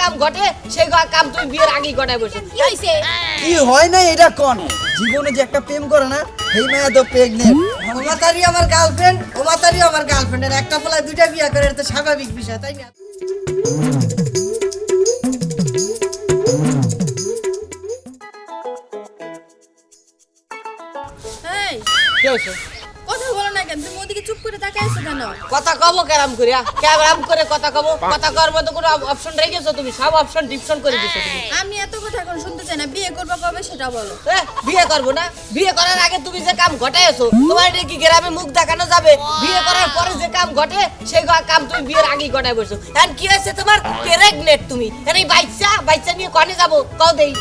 কাম ঘটে সেই কাম তুমি বিয়ের আগেই ঘটায় বসো। কি হইছে? কি হয় না এটা কোন? জীবনে যে একটা প্রেম করে না সেই মায়া তো প্রেগনেন্ট ওমাতারি আমার গার্লফ্রেন্ড ওমাতারি আমার গার্লফ্রেন্ড আর একটা পোলায় দুইটা বিয়া করে এটা তো স্বাভাবিক বিষয় তাই না? কি হয়েছে? কেন তুমি ওদিকে চুপ করে তাকাই আছো কেন? কথা কব কেরাম করিয়া? কেরাম করে কথা কব? কথা কর মতো কোনো অপশন রেখেছো তুমি? সব অপশন ডিপশন করে দিছো তুমি। আমি এত কথা এখন শুনতে চাই না। বিয়ে করবা কবে সেটা বলো। বিয়ে করব না? বিয়ে করার আগে তুমি যে কাম ঘটাইছো তোমার এটা কি গ্রামে মুখ দেখানো যাবে? বিয়ে করার পরে যে কাম ঘটে সেই কাম তুমি বিয়ের আগেই ঘটায় বসছো এখন কি হয়েছে তোমার? প্রেগনেন্ট তুমি। এই বাচ্চা বাচ্চা নিয়ে কনে যাব? কও দেই।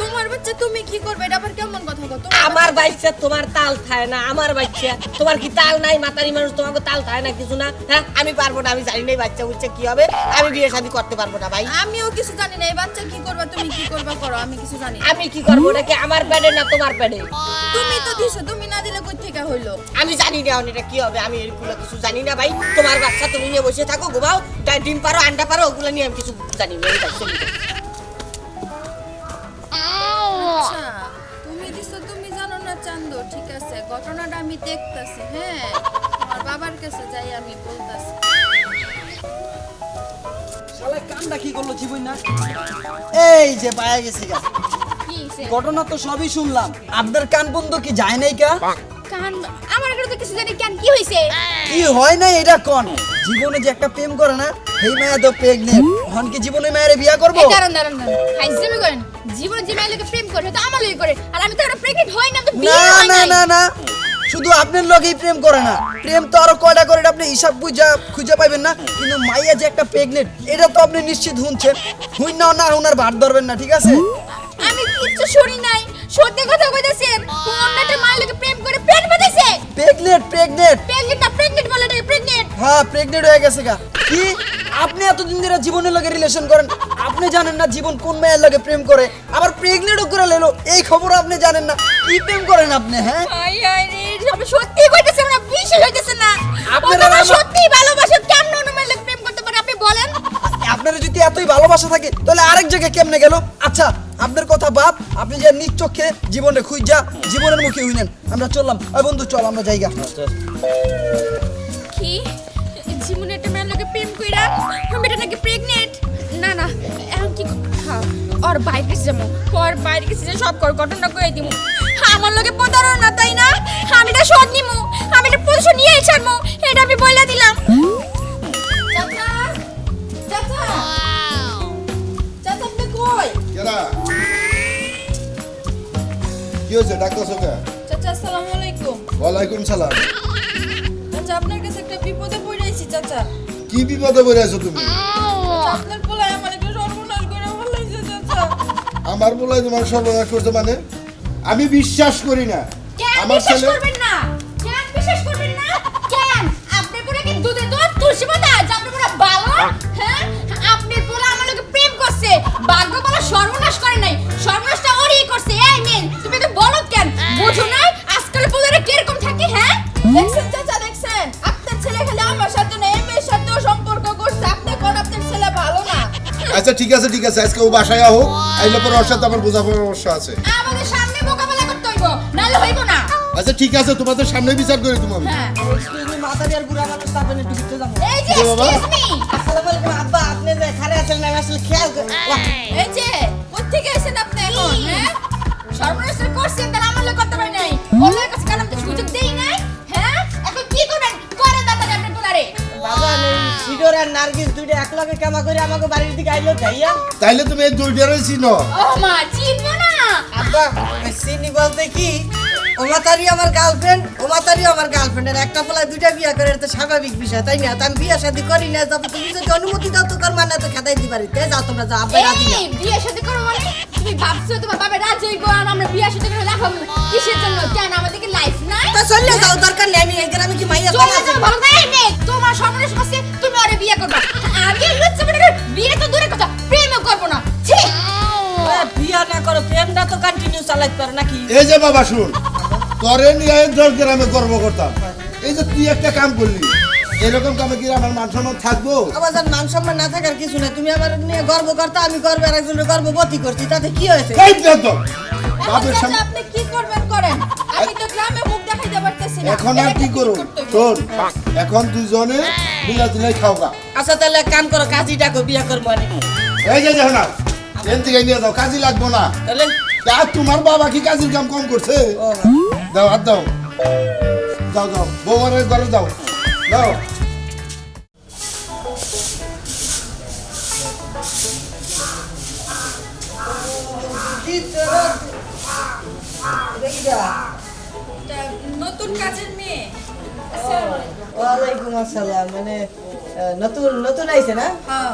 তোমার বাচ্চা তুমি কি করবে? এটা আবার কেমন কথা কও আমার বাচ্চা তোমার তাল থায় না আমার বাচ্চা। তোমার কি তাল নাই? মাতারি মানুষ তোমাকে তাল থায় না কিছু না? হ্যাঁ আমি পারব না আমি জানি না এই বাচ্চা বুচ্চা কি হবে। আমি বিয়ে শাদী করতে পারব না ভাই। আমিও কিছু জানি না এই বাচ্চা কি করবা তুমি কি করবা করো আমি কিছু জানি না। আমি কি করব? নাকি আমার প্যাডে না তোমার প্যাডে তুমি তো দিছো তুমি না দিলে কই থেকে হইল? আমি জানি না এটা কি হবে আমি এগুলো কিছু জানি না ভাই। তোমার বাচ্চা তুমি নিয়ে বসে থাকো ঘুমাও ডিম পারো আন্ডা পারো ওগুলো নিয়ে আমি কিছু জানি না আমি দেখতাছি হ্যাঁ? তোমার বাবার কাছে যাই আমি বলতাছি। শালা কামটা কি করল জীবন না? এই যে পায়া গেছি গা। কি হইছে? ঘটনা তো সবই শুনলাম। আপনার কান বন্ধ কি যায় নাই কা? কান আমার কাছে তো কিছু জানি কেন কি হইছে? কি হয় না এটা কোন? জীবনে যে একটা প্রেম করে না মায়া তো প্রেগনেন্ট। কি জীবনে মায়ের বিয়া করব? এই দাঁড়ান দাঁড়ান দাঁড়ান। করেন। জীবনে যে মেয়েলোকে প্রেম করে তো আমার লোকে করে। আর আমি তো একটা প্রেগনেন্ট হই না তো বিয়ে না হয় না নাই। না না। শুধু আপনার লগেই প্রেম করে না। প্রেম তো আরও কয়টা করে আপনি হিসাব বুঝা খুঁজে পাইবেন না। কিন্তু মাইয়া যে একটা প্রেগনেন্ট এটা তো আপনি নিশ্চিত শুনছেন। হুইন না না হুনার ভাত ধরবেন না ঠিক আছে? আমি কিচ্ছু শুনি নাই। সত্যি কথা কইতাছেন একটা মেয়েলোকে প্রেম করে পেট বাঁধাইছে। প্রেগনেন্ট প্রেগনেন্ট প্রেগনেন্ট না প্রেগনেন্ট বলে না প্রেগনেন্ট হ্যাঁ প্রেগনেন্ট হয়ে গেছে গা। কি? আপনি এতদিন ধরে জীবনের লগে রিলেশন করেন আপনি জানেন না জীবন কোন মেয়ের লগে প্রেম করে। আবার প্রেগনেন্টও করে লেলো এই খবর আপনি জানেন না। কি প্রেম করেন আপনি হ্যাঁ? আমি সত্যি কইতাছি না? বিশ্বাস হইতেছে না। আপনারা সত্যি ভালোবাসা কেমন অন্য প্রেম করতে পারে? আপনি বলেন। আপনার যদি এতই ভালোবাসা থাকে তাহলে আরেক জায়গায় কেমনে গেল? আচ্ছা আপনার কথা বাদ আপনি যে নিজ চোখে জীবনে খুঁজা জীবনের মুখে হইলেন আমরা চললাম। ওই বন্ধু চল আমরা জায়গা কি? জীবনে একটা মেয়ের লোকে প্রেম কইরা মেয়েটা নাকি প্রেগনেন্ট না না এখন কি ওর বাইরে গেছে যাব ওর বাইরে গেছে যে সব কর ঘটনা কয়ে দিমু। আমার লোকে প্রতারণা তাই না? হয়েছে? ডাক্তার সঙ্গে চাচা আসসালামু আলাইকুম। ওয়ালাইকুম সালাম। চাচা আপনার কাছে একটা বিপদে পড়েছি চাচা। কি বিপদে পড়ে আছো তুমি? আপনার পোলায় আমার একটা সর্বনাশ করে ফেলাইছে চাচা। আমার বলাই তোমার সর্বনাশ করছে মানে? আমি বিশ্বাস করি না। আমার বিশ্বাস ছেলে করবেন না? কেন বিশ্বাস করবেন না? কেন? আপনি পুরো কি দুধে দুধ তুলসী পাতা আছে আজকে ও বাসায় আহো আইলে পরে ওর সাথে আমার বোঝা পরামর্শ আছে। আমাদের সামনে মোকাবেলা করতে হইব নাহলে হইব না। আচ্ছা ঠিক আছে তোমাদের সামনে বিচার করে তুমি আমি। হ্যাঁ। এক্সকিউজ মি মাতারি আর বুড়া মানুষ তারপরে একটু ঘুরতে যাব এই যে এক্সকিউজ মি আসসালামু আলাইকুম আব্বা আপনি যে খারে আছেন না আসলে খেয়াল এই যে কোথেকে এসেছেন আপনি এখন হ্যাঁ? সর্বনাশ করছেন তাহলে আমার লোক করতে পারি সিডোর আর নার্গিস দুইটা একলগে কামা করে আমাকে বাড়ির দিকে আইলো খাইয়া তাইলে তুমি এই দুইটারে চিনো? ও মা চিনবো না। আব্বা চিনি বলতে কি ওমাতারি আমার গার্লফ্রেন্ড ওমাতারি আমার গার্লফ্রেন্ড আর একটা পোলায় দুইটা বিয়া করে তো স্বাভাবিক বিষয় তাই না? আমি বিয়া শাদি করি না তবে তুমি যদি অনুমতি দাও তো কর মানে তো খেদাই দিতে পারি। তাই যাও তোমরা যাও আব্বা রাজি না। এই বিয়ে সাথে করো মানে? তুমি ভাবছ তোমার বাবা রাজি হইবো আর আমরা বিয়ে সাথে করে লাফাবো কিসের জন্য? কেন আমাদের কি লাইফ নাই? তা চললে যাও দরকার নেই আমি এই গ্রামে কি মাইয়া চলে যাও ভালো তোমার সর্বনাশ করছে ওরে বিয়ে করবা। আগে লুচ্চা বিয়ে তো দূরে কথা প্রেমও করব না। ছি। বিয়া না করো প্রেমটা তো কন্টিনিউ চালাইতে পারো নাকি? এই যে বাবা শুন। তোরে নিয়ে দশ গ্রামে গর্ব করতাম। এই যে তুই একটা কাম করলি এরকম কামে কি আমার মান সম্মান থাকব? আমার যান মান সম্মান না থাকার কিছু নাই। তুমি আমার নিয়ে গর্ব করতে আমি গর্ব আর একজনের গর্ববতী করছি। তাতে কি হয়েছে? বাপের সামনে আপনি কি করবেন করেন? আমি তো গ্রামে মুখ দেখাইতে পারতেছি না। এখন আর কি করো করতে হবে? শোন এখন দুজনে মিলা দিলাই খাও গা আচ্ছা তাহলে কাম করো কাজী ডাকো বিয়া করব অনেক এই যে দেখো না এন থেকে নিয়ে যাও কাজই লাগবো না। তাহলে? আর তোমার বাবা কি কাজের কাম কম করছে? দাও হাত দাও। যাও যাও বৌমারের ঘরে যাও যাও নতুন কাজের মেয়ে। ওয়ালাইকুম আসসালাম মানে নতুন নতুন আইছে না? হ্যাঁ।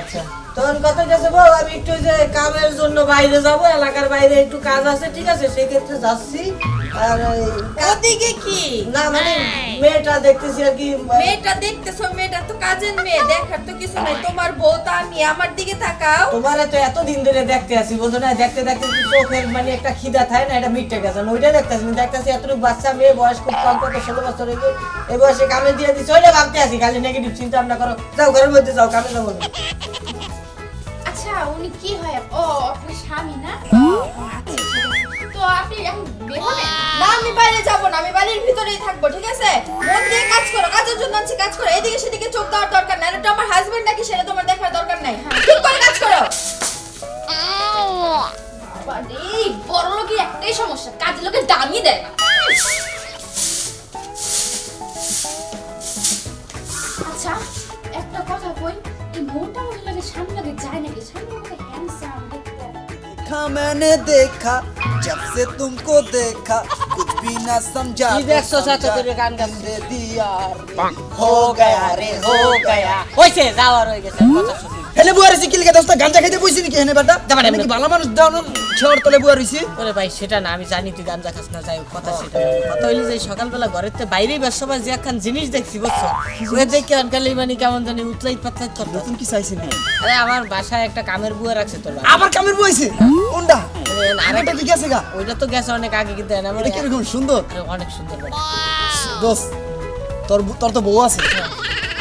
আচ্ছা। তখন কত গেছে বউ আমি একটু যে কামের জন্য বাইরে যাব এলাকার বাইরে একটু কাজ আছে ঠিক আছে? সেই ক্ষেত্রে যাচ্ছি। আর ওদিকে কি? না মানে মেয়েটা দেখতেছি আর কি মেয়েটা দেখতেছো মেয়েটা তো কাজের মেয়ে দেখার তো কিছু নাই। তোমার বউ তো আমি আমার দিকে তাকাও। তোমারে তো এত দিন ধরে দেখতে আছি বুঝো না দেখতে দেখতে চোখের মানে একটা খিদা থাকে না এটা মিটে গেছে। ওইটা দেখতেছি দেখতেছি এতটুকু বাচ্চা মেয়ে বয়স খুব কম কত ষোলো বছর হয়েছে এই বয়সে কামে দিয়ে দিচ্ছে ওইটা ভাবতে আছি খালি নেগেটিভ চিন্তা ভাবনা করো। যাও ঘরের মধ্যে যাও কামে যাব না। আচ্ছা উনি কি হয়? ও আপনার স্বামী না? আচ্ছা, আছে। তো আপনি এখন বের হবেন না আমি বাইরে যাব না আমি বাড়ির ভিতরেই থাকব ঠিক আছে? মন দিয়ে কাজ করো কাজের জন্য আনছি কাজ করো। এদিকে সেদিকে চোখ দেওয়ার দরকার নাই এটা আমার হাজবেন্ড নাকি সেটা তোমার দেখার দরকার নাই। ঠিক করে কাজ করো। বাবারে, বড় লোকের একটাই সমস্যা কাজের লোকে দামই দেয় না। সামনে লাগে যায় নাকি সামনে আমাকে হ্যান্ডসাম দেখতে देखा मैंने देखा जब से तुमको देखा कुछ भी ना समझा কি দেখছো চাচা করে গান গান दे दिया হো গয়া রে হো গয়া হইছে যাওয়ার হয়ে গেছে কথা শুনি হেলে বুয়ার হইছে কি লিখে গাঞ্জা খাইতে বইছি নাকি হেনে বেটা? যাবা না, আমি কি ভালো মানুষ দাও ছেড় তলে বুয়ার হইছি ওরে ভাই সেটা না আমি জানি তুই গাঞ্জা খাস না যাই কথা সেটা। কথা হইলে যে সকালবেলা ঘরের থেকে বাইরেই ব্যবসা যে একখান জিনিস দেখছি বুঝছ? ওই দেখে আনকালে মানে কেমন জানি উতলাই পাতলাই করতো নতুন কি চাইছি না আরে আমার বাসায় একটা কামের বুয়া রাখছে তোর। আবার কামের বইছে কোনটা? আরে, আরেকটা কি গেছে গা। ওইটা তো গেছে অনেক আগে কিন্তু আমার এটা কীরকম সুন্দর? অনেক সুন্দর। দোস্ত তোর তোর তো বউ আছে।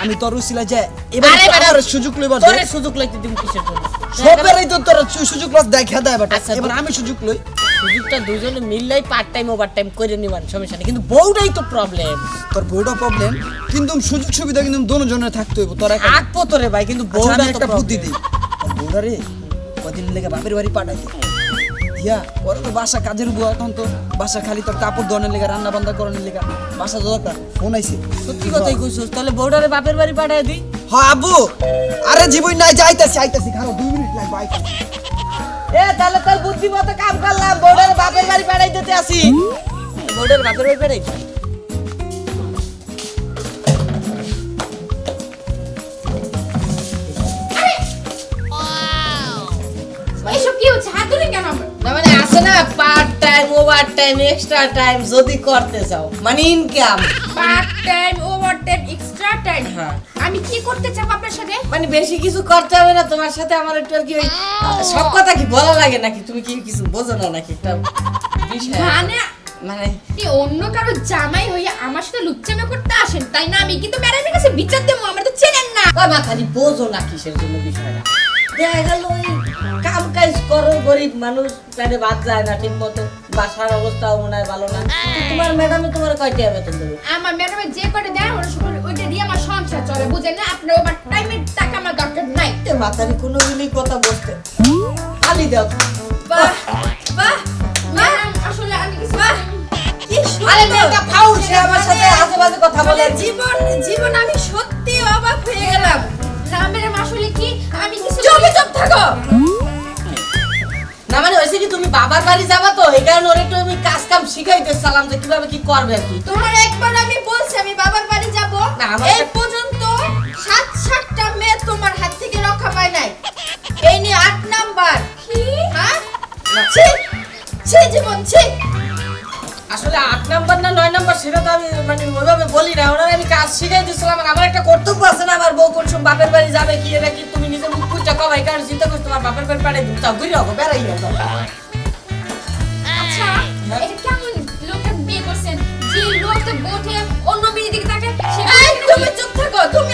আমি তোর উছিলা যে এবার আমার সুযোগ লইবার। তোরে সুযোগ লইতে দিব কিসের জন্য সবেরই তো তোর সুযোগ লস দেখা দেয় বেটা আচ্ছা, এবার আমি সুযোগ লই সুযোগটা দুজনে মিললেই পার্ট টাইম ওভার টাইম করে নিবার সমস্যা নেই কিন্তু বউটাই তো প্রবলেম তোর বউটা প্রবলেম কিন্তু সুযোগ সুবিধা কিন্তু দোনো জনের থাকতে হইব তোর একা আঁকবো তোরে ভাই কিন্তু আচ্ছা, বউটা একটা বুদ্ধি। দিই বউটা রে কদিন লেগে বাপের বাড়ি পাঠাই। দিয়া ওর তো বাসা কাজের বুয়া এখন তো বাসা খালি তোর কাপড় ধোয়ানোর লেগে রান্না বান্না করানোর লেগে বাসা দরকার। ফোন আইছে। সত্যি কথাই কইছস তাহলে বউটারে বাপের বাড়ি পাঠায় দি হ্যাঁ আব্বু! আরে জীবন নাই যাইতাছি আইতাছি খারাপ দুই মিনিট লাগবে আইতাছি। এ তাহলে তোর বুদ্ধি মতো কাম করলাম বউটারে বাপের বাড়ি পাঠাই দিতে আসি। বউটারে বাপের বাড়ি পাঠাই part time over time extra time যদি করতে চাও। মানে income part time over time extra time হ্যাঁ। আমি কি করতে চাবো আপনার সাথে? মানে বেশি কিছু করতে হবে না তোমার সাথে আমার একটু আর কি ওই সব কথা কি বলা লাগে নাকি? তুমি কি কিছু বোঝো না নাকি? একটা বিষয়। মানে মানে অন্য কারও জামাই হইয়া আমার সাথে লুচ্চামে করতে আসেন তাই না? আমি কিন্তু ম্যাডামের কাছে বিচার দেবো আমার তো চেনেন না। মাথারি বোঝো না কিসের জন্য বিষয়টা। দেখা গেল ওই কাম কাজ করো গরিব মানুষ পেটে ভাত যায় না ঠিক মতো। বাসার অবস্থাও মনে হয় ভালো না। তোমার ম্যাডামে তোমার কয়টা বেতন দেবে আমার ম্যাডামের যে কটা দেয় ওরা সব ওইটা দিয়ে আমার সংসার চলে বুঝেন না? আপনার ওভার টাইমের টাকা আমার দরকার নাই। এ মাথারি কোনো মিলি কথা বলতে। খালি দাও। বাহ বাহ ম্যাডাম আসলে আমি কিছু কি আরে মেয়েটা ফাউল সে আমার সাথে কথা বলে। জীবন জীবন আমি সত্যি অবাক হয়ে গেলাম। ম্যাডাম আসলে কি আমি কিছু চুপ চুপ থাকো। না মানে হয়েছে কি তুমি বাবার বাড়ি যাবা তো এই কারণে ওর একটু আমি কাজ কাম শিখাইতে চালাম যে কীভাবে কি করবে আর কি। তোমার একবার আমি বলছি আমি বাবার বাড়ি যাব। এই পর্যন্ত সাত সাতটা মেয়ে তোমার হাত থেকে রক্ষা পায় নাই। এই নিয়ে আট নাম্বার। কি? হ্যাঁ? ছি ছি জীবন ছি। আসলে আট নাম্বার না নয় নাম্বার সেটা তো আমি মানে ওইভাবে বলি না। ওনার আমি কাজ শিখাই দিয়েছিলাম আর আমার একটা কর্তব্য আছে না আমার বউ কোন সময় বাপের বাড়ি যাবে কি এটা কি তুমি নিজে মুখ খুঁজা কবে কারণে চিন্তা করছ তোমার বাপের বাড়ি দিন তাও ঘুরে রাখো বেড়াই আচ্ছা এটা কেমন লোকটা বিয়ে করছেন? যে লোকটা বোটে অন্য মেয়ের দিকে তাকে তুমি চুপ থাকো তুমি